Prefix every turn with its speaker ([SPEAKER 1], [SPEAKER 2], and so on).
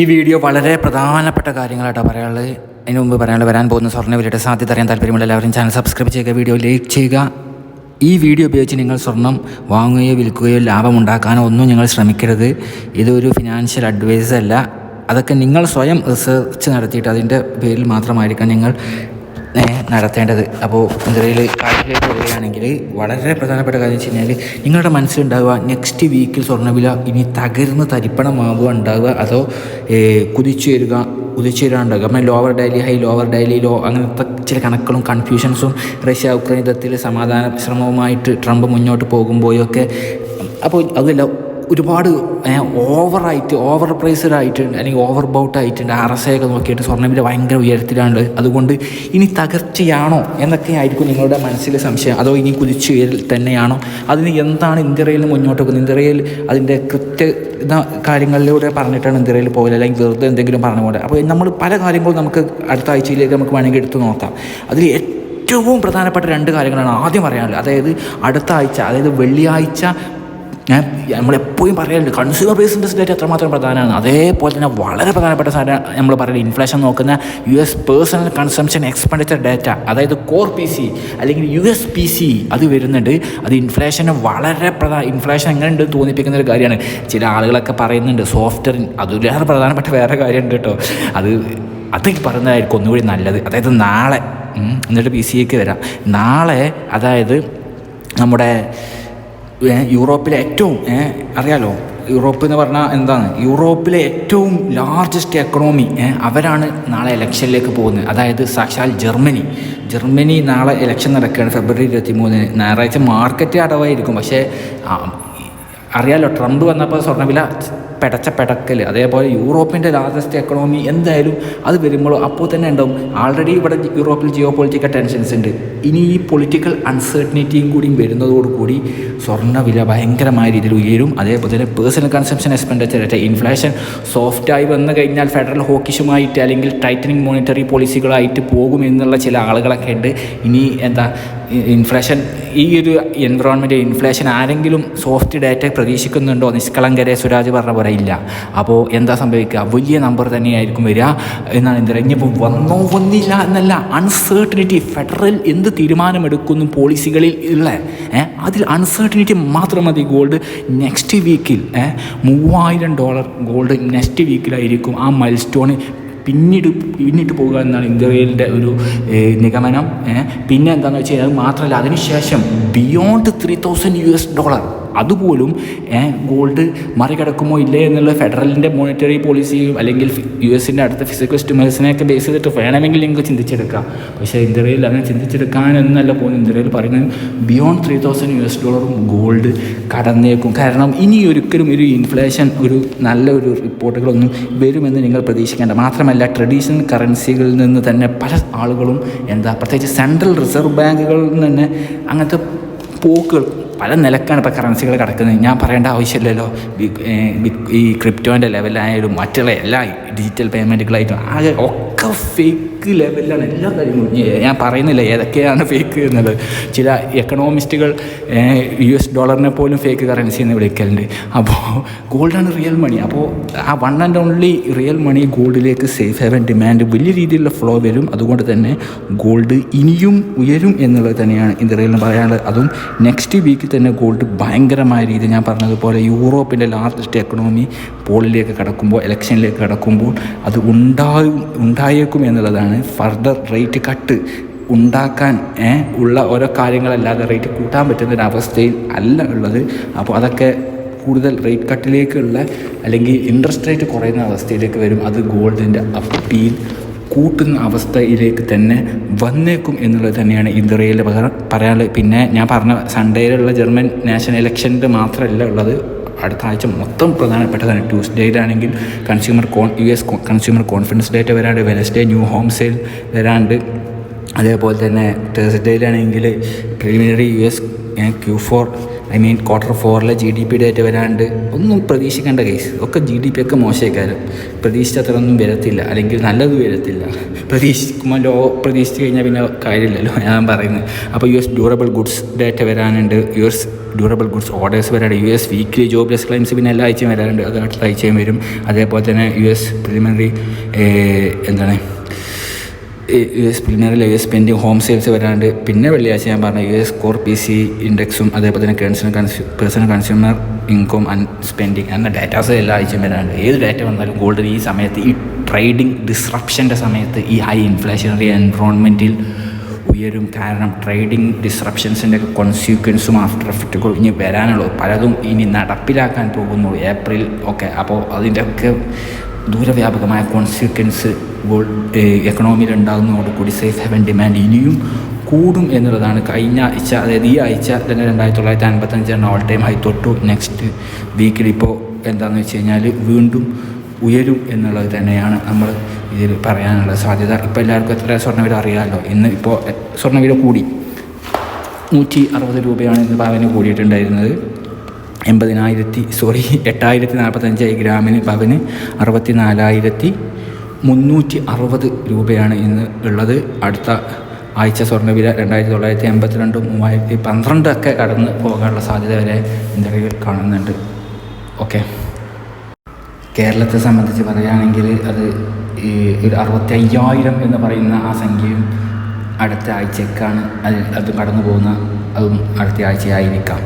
[SPEAKER 1] ഈ വീഡിയോ വളരെ പ്രധാനപ്പെട്ട കാര്യങ്ങളായിട്ടാണ് പറയാനുള്ളത്. അതിന് മുമ്പ് പറയാനുള്ളത് വരാൻ പോകുന്ന സ്വർണ സ്വർണവിലയുടെ സാധ്യത അറിയാൻ താല്പര്യമുള്ള എല്ലാവരും ചാനൽ സബ്സ്ക്രൈബ് ചെയ്യുക വീഡിയോ ലൈക്ക് ചെയ്യുക. ഈ വീഡിയോ ഉപയോഗിച്ച് നിങ്ങൾ സ്വർണം വാങ്ങുകയോ വിൽക്കുകയോ ലാഭമുണ്ടാക്കാനോ ഒന്നും നിങ്ങൾ ശ്രമിക്കരുത്. ഇതൊരു ഫിനാൻഷ്യൽ അഡ്വൈസ് അല്ല. അതൊക്കെ നിങ്ങൾ സ്വയം റിസർച്ച് നടത്തിയിട്ട് അതിന്റെ പേരിൽ മാത്രമായിരിക്കാം നിങ്ങൾ നടത്തേണ്ടത്. അപ്പോൾ എന്തെങ്കിലും കാര്യത്തിലേക്ക് വളരെ പ്രധാനപ്പെട്ട കാര്യം വെച്ച് കഴിഞ്ഞാൽ നിങ്ങളുടെ മനസ്സിലുണ്ടാവുക നെക്സ്റ്റ് വീക്കിൽ സ്വർണവില ഇനി തകർന്ന് തരിപ്പണമാവുക ഉണ്ടാവുക അതോ ഏ, കുതിച്ചു വരിക കുതിച്ചു വരിക ഉണ്ടാവുക നമ്മൾ lower daily high lower daily low അങ്ങനത്തെ ചില കണക്കുകളും കൺഫ്യൂഷൻസും റഷ്യ ഉക്രൈൻ യുദ്ധത്തിൽ സമാധാന ശ്രമവുമായിട്ട് ട്രംപ് മുന്നോട്ട് പോകുമ്പോഴൊക്കെ അപ്പോൾ അതല്ല ഒരുപാട് ഓവറായിട്ട് ഓവർ പ്രൈസ്ഡ് ആയിട്ടുണ്ട് അല്ലെങ്കിൽ ഓവർ ബൗട്ട് ആയിട്ടുണ്ട് ആർ എസ് ഐ ഒക്കെ നോക്കിയിട്ട് സ്വർണവില ഭയങ്കര ഉയരത്തിലാണ് അതുകൊണ്ട് ഇനി തകർച്ചയാണോ എന്നൊക്കെ ആയിരിക്കും നിങ്ങളുടെ മനസ്സിലെ സംശയം. അതോ ഇനി കുതിച്ചുയരൽ തന്നെയാണോ? അതിന് എന്താണ് ഇന്ത്യയിൽ മുന്നോട്ട് പോകുന്നത്? ഇന്ത്യയിൽ അതിന്റെ കൃത്യ കാര്യങ്ങളിലൂടെ പറഞ്ഞിട്ടാണ് ഇന്ത്യയിൽ പോയത് അല്ലെങ്കിൽ വെറുതെ എന്തെങ്കിലും പറഞ്ഞു പോലെ. അപ്പോൾ നമ്മൾ പല കാര്യങ്ങളും നമുക്ക് അടുത്ത ആഴ്ചയിലേക്ക് നമുക്ക് വേണമെങ്കിൽ എടുത്തു നോക്കാം. അതിൽ ഏറ്റവും പ്രധാനപ്പെട്ട രണ്ട് കാര്യങ്ങളാണ് ആദ്യം പറയാനുള്ളത്. അതായത് അടുത്ത ആഴ്ച അതായത് വെള്ളിയാഴ്ച ഞാൻ നമ്മളെപ്പോഴും പറയാറുണ്ട് കൺസ്യൂമർ ബേസ് ഇൻട്രസ്റ്റ് ഡേറ്റ് എത്രമാത്രം പ്രധാനമാണ്. അതേപോലെ തന്നെ വളരെ പ്രധാനപ്പെട്ട സാധനം നമ്മൾ പറയുന്നത് ഇൻഫ്ലേഷൻ നോക്കുന്ന U S personal consumption expenditure data അതായത് കോർ പി സി അല്ലെങ്കിൽ യു എസ് പി സി അത് വരുന്നുണ്ട്. അത് ഇൻഫ്ലേഷന് വളരെ പ്രധാന ഇൻഫ്ലേഷൻ എങ്ങനെ ഉണ്ട് തോന്നിപ്പിക്കുന്ന ഒരു കാര്യമാണ്. ചില ആളുകളൊക്കെ പറയുന്നുണ്ട് സോഫ്റ്റ്വെയർ അതിലേറെ പ്രധാനപ്പെട്ട വേറെ കാര്യമുണ്ട് കേട്ടോ. അത് അത് പറയുന്നതായിരിക്കും ഒന്നുകൂടി നല്ലത്. അതായത് നാളെ എന്നിട്ട് പി സിക്ക് വരാം. നാളെ അതായത് നമ്മുടെ യൂറോപ്പിലെ ഏറ്റവും അറിയാലോ യൂറോപ്പ് എന്ന് പറഞ്ഞാൽ എന്താണ്? യൂറോപ്പിലെ ഏറ്റവും ലാർജസ്റ്റ് എക്കണോമി അവരാണ് നാളെ ഇലക്ഷനിലേക്ക് പോകുന്നത്. അതായത് സാക്ഷാൽ ജർമ്മനി. ജർമ്മനി നാളെ ഇലക്ഷൻ നടക്കുകയാണ് ഫെബ്രുവരി ഇരുപത്തി മൂന്നിന് ഞായറാഴ്ച മാർക്കറ്റ് അടവായിരിക്കും. പക്ഷേ അറിയാലോ ട്രംപ് വന്നപ്പോൾ സ്വർണവില പെടച്ച പെടക്കൽ അതേപോലെ യൂറോപ്പിന്റെ ലാർജസ്റ്റ് എക്കണോമി എന്തായാലും അത് വരുമ്പോൾ അപ്പോൾ തന്നെ ഉണ്ടാവും. ആൾറെഡി ഇവിടെ യൂറോപ്പിൽ ജിയോ പൊളിറ്റിക്കൽ ടെൻഷൻസ് ഉണ്ട്. ഇനി ഈ പൊളിറ്റിക്കൽ അൺസർട്ടനിറ്റിയും കൂടി വരുന്നതോടുകൂടി സ്വർണവില ഭയങ്കരമായ രീതിയിൽ ഉയരും. അതേപോലെ തന്നെ പേഴ്സണൽ കൺസംഷൻ എക്സ്പെൻഡിച്ചർ ഇൻഫ്ലേഷൻ സോഫ്റ്റായി വന്നു കഴിഞ്ഞാൽ ഫെഡറൽ ഹോക്കിഷുമായിട്ട് അല്ലെങ്കിൽ ടൈറ്റനിങ് മോണിറ്ററി പോളിസികളായിട്ട് പോകുമെന്നുള്ള ചില ആളുകളൊക്കെ ഉണ്ട്. ഇനി എന്താ ഇൻഫ്ലേഷൻ ഈ ഒരു എൻവറോൺമെന്റ് ഇൻഫ്ലേഷൻ ആരെങ്കിലും സോഫ്റ്റ് ഡാറ്റ പ്രതീക്ഷിക്കുന്നുണ്ടോ? നിഷ്കളങ്കരെ സുരാജ് പറഞ്ഞ പോലെ ഇല്ല. അപ്പോൾ എന്താ സംഭവിക്കുക? വലിയ നമ്പർ തന്നെയായിരിക്കും വരിക. എന്നാണ് എന്താ ഇനിയിപ്പോൾ വന്നോ വന്നില്ല എന്നല്ല അൺസേർട്ടനിറ്റി ഫെഡറൽ എന്ത് തീരുമാനമെടുക്കുന്നു പോളിസികളിൽ ഉള്ള അതിൽ അൺസേർട്ടനിറ്റി മാത്രം മതി ഗോൾഡ് നെക്സ്റ്റ് വീക്കിൽ മൂവായിരം ഡോളർ ഗോൾഡ് നെക്സ്റ്റ് വീക്കിലായിരിക്കും ആ മൈൽ സ്റ്റോണ് പിന്നീട് പിന്നിട്ട് പോകുക എന്നാണ് ഇന്ത്യയിലെ ഒരു നിഗമനം. പിന്നെ എന്താണെന്ന് വെച്ച് കഴിഞ്ഞാൽ മാത്രമല്ല അതിനുശേഷം beyond three thousand U S dollar അതുപോലും ഗോൾഡ് മറികടക്കുമോ ഇല്ലേ എന്നുള്ള ഫെഡറലിന്റെ മോണിറ്ററി പോളിസിയും അല്ലെങ്കിൽ യു എസിന്റെ അടുത്ത ഫിസിക്കൽ സ്റ്റിമുലസിനെയൊക്കെ ബേസ് ചെയ്തിട്ട് വേണമെങ്കിൽ നിങ്ങൾക്ക് ചിന്തിച്ചെടുക്കാം. പക്ഷേ ഇന്ത്യയിൽ അങ്ങനെ ചിന്തിച്ചെടുക്കാനൊന്നല്ല പോകുന്നത്. ഇന്ത്യയിൽ പറയുന്നത് beyond three thousand U S ഡോളറും ഗോൾഡ് കടന്നേക്കും. കാരണം ഇനി ഒരിക്കലും ഒരു ഇൻഫ്ലേഷൻ ഒരു നല്ല ഒരു റിപ്പോർട്ടുകളൊന്നും വരുമെന്ന് നിങ്ങൾ പ്രതീക്ഷിക്കേണ്ട. മാത്രമല്ല ട്രഡീഷണൽ കറൻസികളിൽ നിന്ന് തന്നെ പല ആളുകളും എന്താ പ്രത്യേകിച്ച് സെൻട്രൽ റിസർവ് ബാങ്കുകളിൽ നിന്ന് തന്നെ അങ്ങനത്തെ പോക്കുകൾ പല നിലക്കാണ് ഇപ്പോൾ കറൻസികൾ കിടക്കുന്നത്. ഞാൻ പറയേണ്ട ആവശ്യമില്ലല്ലോ. ഈ ക്രിപ്റ്റോന്റെ ലെവലായാലും മറ്റുള്ള എല്ലാ ഡിജിറ്റൽ പേയ്മെന്റുകളായിട്ടും ആകെ ഒക്കെ ഫേക്ക് ലെവലിലാണ് എല്ലാ കാര്യങ്ങളും. ഞാൻ പറയുന്നില്ല ഏതൊക്കെയാണ് ഫേക്ക് എന്നുള്ളത്. ചില എക്കണോമിസ്റ്റുകൾ യു എസ് ഡോളറിനെ പോലും ഫേക്ക് കറൻസി എന്ന് വിളിക്കലുണ്ട്. അപ്പോൾ ഗോൾഡാണ് റിയൽ മണി അപ്പോൾ ആ one and only real money ഗോൾഡിലേക്ക് safe haven demand വലിയ രീതിയിലുള്ള ഫ്ലോ വരും. അതുകൊണ്ട് തന്നെ ഗോൾഡ് ഇനിയും ഉയരും എന്നുള്ളത് തന്നെയാണ് ഇന്ത്യയിൽ പറയാനുള്ളത്. അതും നെക്സ്റ്റ് വീക്കിൽ തന്നെ ഗോൾഡ് ഭയങ്കരമായ രീതിയിൽ ഞാൻ പറഞ്ഞതുപോലെ യൂറോപ്പിന്റെ ലാർജസ്റ്റ് എക്കണോമി പോളിലേക്ക് കടക്കുമ്പോൾ ഇലക്ഷനിലേക്ക് കടക്കുമ്പോൾ അത് ഉണ്ടാകും ഉണ്ടായേക്കും എന്നുള്ളതാണ് ഫർദർ റേറ്റ് കട്ട് ഉണ്ടാക്കാൻ ഉള്ള ഓരോ കാര്യങ്ങളല്ലാതെ റേറ്റ് കൂട്ടാൻ പറ്റുന്ന ഒരു അവസ്ഥയിൽ അല്ല ഉള്ളത്. അപ്പോൾ അതൊക്കെ കൂടുതൽ റേറ്റ് കട്ടിലേക്കുള്ള അല്ലെങ്കിൽ ഇൻട്രസ്റ്റ് റേറ്റ് കുറയുന്ന അവസ്ഥയിലേക്ക് വരും. അത് ഗോൾഡിന്റെ അപ്പീൽ കൂട്ടുന്ന അവസ്ഥയിലേക്ക് തന്നെ വന്നേക്കും എന്നുള്ളത് തന്നെയാണ് ഇന്ത്യയിൽ പറയാനുള്ളത്. പിന്നെ ഞാൻ പറഞ്ഞ സൺഡേയിലുള്ള ജർമ്മൻ നാഷണൽ ഇലക്ഷന്റെ മാത്രമല്ല ഉള്ളത്. അടുത്ത ആഴ്ച മൊത്തം പ്രധാനപ്പെട്ടതാണ്. ട്യൂസ്ഡേയിലാണെങ്കിൽ consumer con U S consumer confidence data വരാണ്ട്. വെനസ്ഡേ ന്യൂ ഹോം സെയിൽ വരാണ്ട്. അതേപോലെ തന്നെ തേഴ്സ്ഡേയിലാണെങ്കിൽ preliminary U S Q four I mean quarter ഫോറിലെ G D P date വരാണ്ട് ഒന്നും പ്രതീക്ഷിക്കേണ്ട കേസ് ഒക്കെ ജി ഡി പി ഒക്കെ മോശമായിക്കാരം. പ്രതീക്ഷിച്ചത്രയൊന്നും വരത്തില്ല. അല്ലെങ്കിൽ നല്ലത് വരത്തില്ല. പ്രതീക്ഷിക്കുമ്പോൾ ലോ പ്രതീക്ഷിച്ച് കഴിഞ്ഞാൽ പിന്നെ കാര്യമില്ലല്ലോ. ഞാൻ പറയുന്നത്. അപ്പോൾ U S durable goods data വരാനുണ്ട്. U S durable goods orders വരാനുണ്ട്. U S weekly jobless claims പിന്നെ എല്ലാ ആഴ്ചയും വരാനുണ്ട് അത് അടുത്ത ആഴ്ചയും വരും. അതേപോലെ തന്നെ യു എസ് പ്രിലിമിനറി എന്താണ് U S preliminary U S pending home sales വരാണ്ട്. പിന്നെ വെള്ളിയാഴ്ച ഞാൻ പറഞ്ഞ U S core P C ഇൻഡെക്സും അതേപോലെ തന്നെ consu personal consumer income and spending എന്ന ഡാറ്റാസ് എല്ലാ ആഴ്ചയും വരാണ്ട്. ഏത് ഡാറ്റ വന്നാലും ഗോൾഡിന് ഈ സമയത്ത് ഈ ട്രേഡിംഗ് ഡിസ്റപ്ഷന്റെ സമയത്ത് ഈ ഹൈ ഇൻഫ്ലേഷനറി എൻവറോൺമെന്റിൽ ഉയരും കാരണം ട്രേഡിംഗ് ഡിസ്റപ്ഷൻസിന്റെ കോൺസിക്വൻസും ആഫ്റ്റർ എഫക്റ്റുകളും ഇനി വരാനുള്ളൂ. പലതും ഇനി നടപ്പിലാക്കാൻ പോകുന്നു ഏപ്രിൽ ഒക്കെ. അപ്പോൾ അതിന്റെയൊക്കെ ദൂരവ്യാപകമായ കോൺസിക്വൻസ് എക്കണോമിയിൽ ഉണ്ടാകുന്നതോടുകൂടി സേഫ് ഹെവൻ ഡിമാൻഡ് ഇനിയും കൂടും എന്നുള്ളതാണ്. കഴിഞ്ഞ ആഴ്ച അതായത് ഈ ആഴ്ച തന്നെ രണ്ടായിരത്തി തൊള്ളായിരത്തി അൻപത്തഞ്ചാണ് ഓൾ ടൈം ഹൈ തൊട്ടു നെക്സ്റ്റ് വീക്കിൽ ഇപ്പോൾ എന്താണെന്ന് വെച്ച് കഴിഞ്ഞാൽ വീണ്ടും ഉയരും എന്നുള്ളത് തന്നെയാണ് നമ്മൾ ഇതിൽ പറയാനുള്ള സാധ്യത. ഇപ്പോൾ എല്ലാവർക്കും എത്ര സ്വർണവില അറിയാമല്ലോ ഇന്ന് ഇപ്പോൾ സ്വർണവില കൂടി. നൂറ്റി അറുപത് രൂപയാണ് ഇന്ന് ഭാവന കൂടിയിട്ടുണ്ടായിരുന്നത്. എൺപതിനായിരത്തി സോറി എട്ടായിരത്തി നാൽപ്പത്തഞ്ച് ഗ്രാമിന് പവന് അറുപത്തി നാലായിരത്തി മുന്നൂറ്റി അറുപത് രൂപയാണ് ഇന്ന് ഉള്ളത്. അടുത്ത ആഴ്ച സ്വർണവില രണ്ടായിരത്തി തൊള്ളായിരത്തി എൺപത്തിരണ്ട് മൂവായിരത്തി പന്ത്രണ്ടൊക്കെ കടന്ന് പോകാനുള്ള സാധ്യത വരെ ഇന്ത്യയിൽ കാണുന്നുണ്ട്. ഓക്കെ കേരളത്തെ സംബന്ധിച്ച് പറയുകയാണെങ്കിൽ അത് ഈ ഒരു അറുപത്തി അയ്യായിരം എന്ന് പറയുന്ന ആ സംഖ്യയും അടുത്ത ആഴ്ചക്കാണ് അത് അത് കടന്നു പോകുന്ന അതും അടുത്ത ആഴ്ചയായിരിക്കാം.